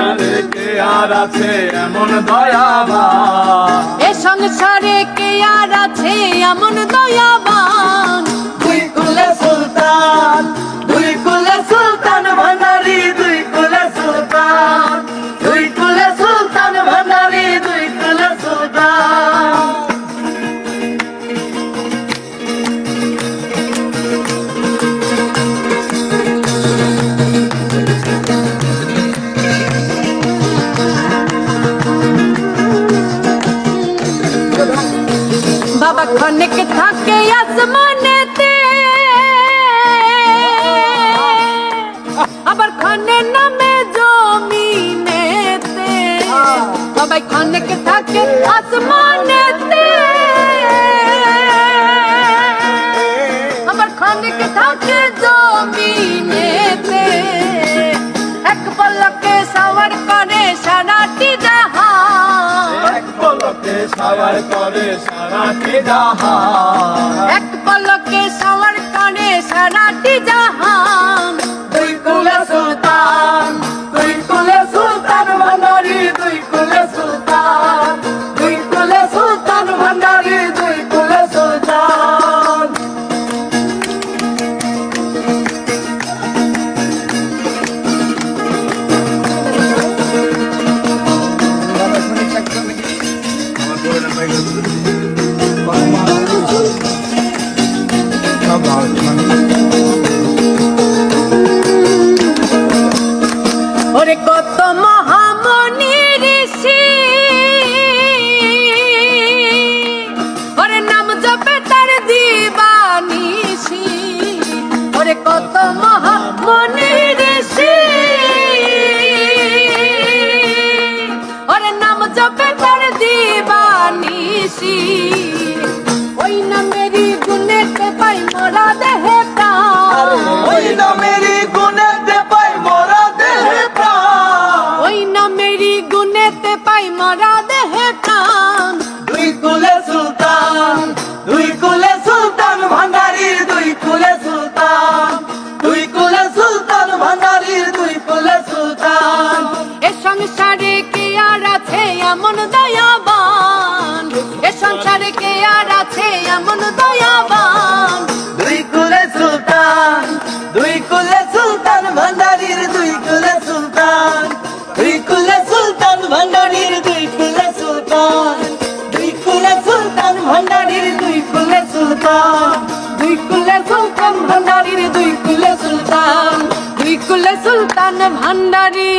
সংসারে কে আর আছে এমন দয়াবা এ সংসারে কে আর আছে এমন দয়াবা तखनिक थाके आसमान ते। अबर खाने न में जो मीने ते हाँ। পলকে সাওয়ার করে সারাটি জাহান এক পলকে সাওয়ার করে সারাটি জাহান ওরে কত মহামনি ঋষি। ওরে নাম জপে তার দিবানিসি ওরে কত মহামনি ঋষি। ওরে নাম জপে তার দিবানিসি সংসারে কে আর আছে এমন দয়াবান এ সংসারে কে আর আছে এমন দয়াবান দুই কুলে সুলতান দুই কুলে সুলতান ভান্ডারির দুই কুলে সুলতান দুই কুলে সুলতান ভান্ডারির দুই কুলে সুলতান দুই কুলে সুলতান ভান্ডারির দুই কুলে সুলতান দুই কুলে সুলতান ভান্ডারির দুই কুলে সুলতান দুই কুলে সুলতান ভান্ডারি